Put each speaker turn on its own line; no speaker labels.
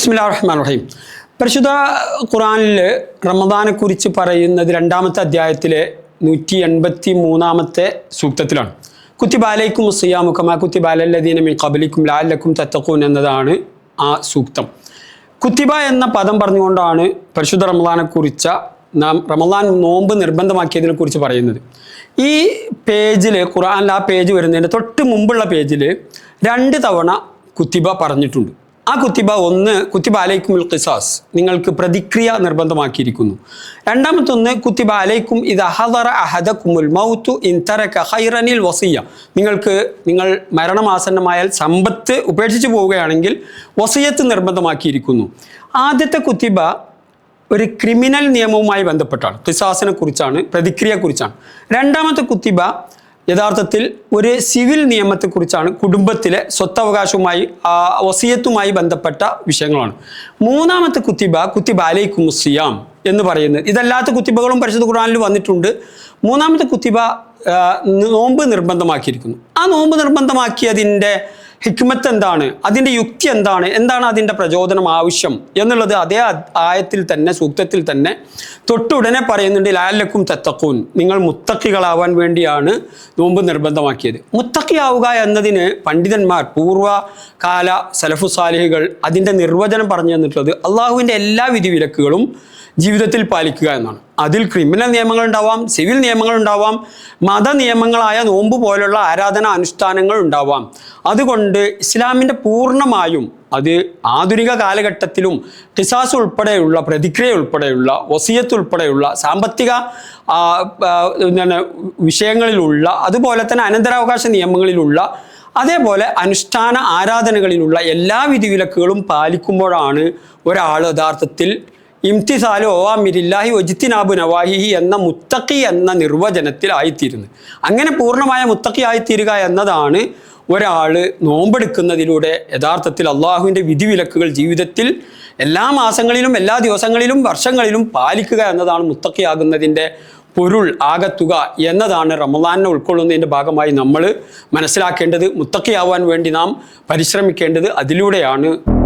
ബിസ്മില്ലാ റഹ്മാൻ റഹീം പരിശുദ്ധ ഖുറാനിൽ റമദാനെ കുറിച്ച് പറയുന്നത് രണ്ടാമത്തെ അധ്യായത്തിലെ നൂറ്റി എൺപത്തി മൂന്നാമത്തെ സൂക്തത്തിലാണ് കുത്തിബാലയ്ക്കും സിയാമുഖമ കുത്തിബാലല്ലദീന മിൻ കബലിക്കും ലാലക്കും തത്തക്കൂൻ എന്നതാണ് ആ സൂക്തം. കുത്തിബ എന്ന പദം പറഞ്ഞുകൊണ്ടാണ് പരിശുദ്ധ റമദാനെ കുറിച്ച നാം റമദാൻ നോമ്പ് നിർബന്ധമാക്കിയതിനെ കുറിച്ച് പറയുന്നത്. ഈ പേജിൽ ഖുറാനിൽ ആ പേജ് വരുന്നതിന്റെ തൊട്ട് മുമ്പുള്ള പേജിൽ രണ്ട് തവണ കുത്തിബ പറഞ്ഞിട്ടുണ്ട്. ആ കുത്തിബ ഒന്ന് കുത്തിബ അലൈക്കുമുൽ ഖിസാസ് നിങ്ങൾക്ക് പ്രതിക്രിയ നിർബന്ധമാക്കിയിരിക്കുന്നു. രണ്ടാമത്തൊന്ന് കുത്തിബ അലൈക്കും ഇത് അഹദറ അഹദക്കുമുൽ മൗത്തു തറക്ക ഹൈറനിൽ വസിയ. നിങ്ങൾക്ക് നിങ്ങൾ മരണമാസന്നമായാൽ സമ്പത്ത് ഉപേക്ഷിച്ച് പോവുകയാണെങ്കിൽ വസിയത്ത് നിർബന്ധമാക്കിയിരിക്കുന്നു. ആദ്യത്തെ കുത്തിബ ഒരു ക്രിമിനൽ നിയമവുമായി ബന്ധപ്പെട്ടാണ്. ഖിസാസിനെ കുറിച്ചാണ് പ്രതിക്രിയയെക്കുറിച്ചാണ്. രണ്ടാമത്തെ കുത്തിബ യഥാർത്ഥത്തിൽ ഒരു സിവിൽ നിയമത്തെക്കുറിച്ചാണ് കുടുംബത്തിലെ സ്വത്തവകാശവുമായി വസീയത്തുമായി ബന്ധപ്പെട്ട വിഷയങ്ങളാണ്. മൂന്നാമത്തെ കുത്തിബ കുത്തിബ അലൈക്കും സിയാം എന്ന് പറയുന്നത്. ഇതല്ലാത്ത കുത്തിബകളും പരിശുദ്ധ ഖുർആനിൽ വന്നിട്ടുണ്ട്. മൂന്നാമത്തെ കുത്തിബ നോമ്പ് നിർബന്ധമാക്കിയിരിക്കുന്നു. ആ നോമ്പ് നിർബന്ധമാക്കിയതിന്റെ ഹിക്മത്ത് എന്താണ്? അതിന്റെ യുക്തി എന്താണ്? എന്താണ് അതിന്റെ പ്രചോദനം ആവശ്യം? എന്നുള്ളത് അതേ ആയത്തിൽ തന്നെ സൂക്തത്തിൽ തന്നെ തൊട്ടുടനെ പറയുന്നുണ്ട് ലാലക്കും തത്തക്കൂൻ നിങ്ങൾ മുത്തക്കികളാവാൻ വേണ്ടിയാണ് നോമ്പ് നിർബന്ധമാക്കിയത്. മുത്തക്കിയാവുക എന്നതിന് പണ്ഡിതന്മാർ പൂർവകാല കാല സലഫുസാലിഹികൾ അതിന്റെ നിർവചനം പറഞ്ഞു തന്നിട്ടുള്ളത് അള്ളാഹുവിന്റെ എല്ലാ വിധിവിലക്കുകളും ജീവിതത്തിൽ പാലിക്കുക എന്നാണ്. അതിൽ ക്രിമിനൽ നിയമങ്ങൾ ഉണ്ടാവാം സിവിൽ നിയമങ്ങൾ ഉണ്ടാവാം മത നിയമങ്ങളായ നോമ്പ് പോലുള്ള ആരാധന അനുഷ്ഠാനങ്ങൾ ഉണ്ടാവാം. അതുകൊണ്ട് ഇസ്ലാമിന്റെ പൂർണമായും അത് ആധുനിക കാലഘട്ടത്തിലും ടിസാസ് ഉൾപ്പെടെയുള്ള പ്രതിക്രിയ ഉൾപ്പെടെയുള്ള ഒസിയത്ത് ഉൾപ്പെടെയുള്ള സാമ്പത്തിക വിഷയങ്ങളിലുള്ള അതുപോലെ തന്നെ അനന്തരാവകാശ നിയമങ്ങളിലുള്ള അതേപോലെ അനുഷ്ഠാന ആരാധനകളിലുള്ള എല്ലാ വിധിവിലക്കുകളും പാലിക്കുമ്പോഴാണ് ഒരാൾ യഥാർത്ഥത്തിൽ ഇംതിസാലു ഓവാമിരില്ലാഹി ഒജിത്തിനാബു നവാഹിഹി എന്ന മുത്തക്കി എന്ന നിർവചനത്തിൽ ആയിത്തീരുന്നു അങ്ങനെ പൂർണമായ മുത്തക്കി ആയിത്തീരുക എന്നതാണ് ഒരാൾ നോമ്പെടുക്കുന്നതിലൂടെ യഥാർത്ഥത്തിൽ അള്ളാഹുവിന്റെ വിധിവിലക്കുകൾ ജീവിതത്തിൽ എല്ലാ മാസങ്ങളിലും എല്ലാ ദിവസങ്ങളിലും വർഷങ്ങളിലും പാലിക്കുക എന്നതാണ് മുത്തക്കിയാകുന്നതിന്റെ പൊരുൾ ആകത്തുക എന്നതാണ് റമദാനെ ഉൾക്കൊള്ളുന്നതിന്റെ ഭാഗമായി നമ്മൾ മനസ്സിലാക്കേണ്ടത്. മുത്തക്കിയാവാൻ വേണ്ടി നാം പരിശ്രമിക്കേണ്ടത് അതിലൂടെയാണ്.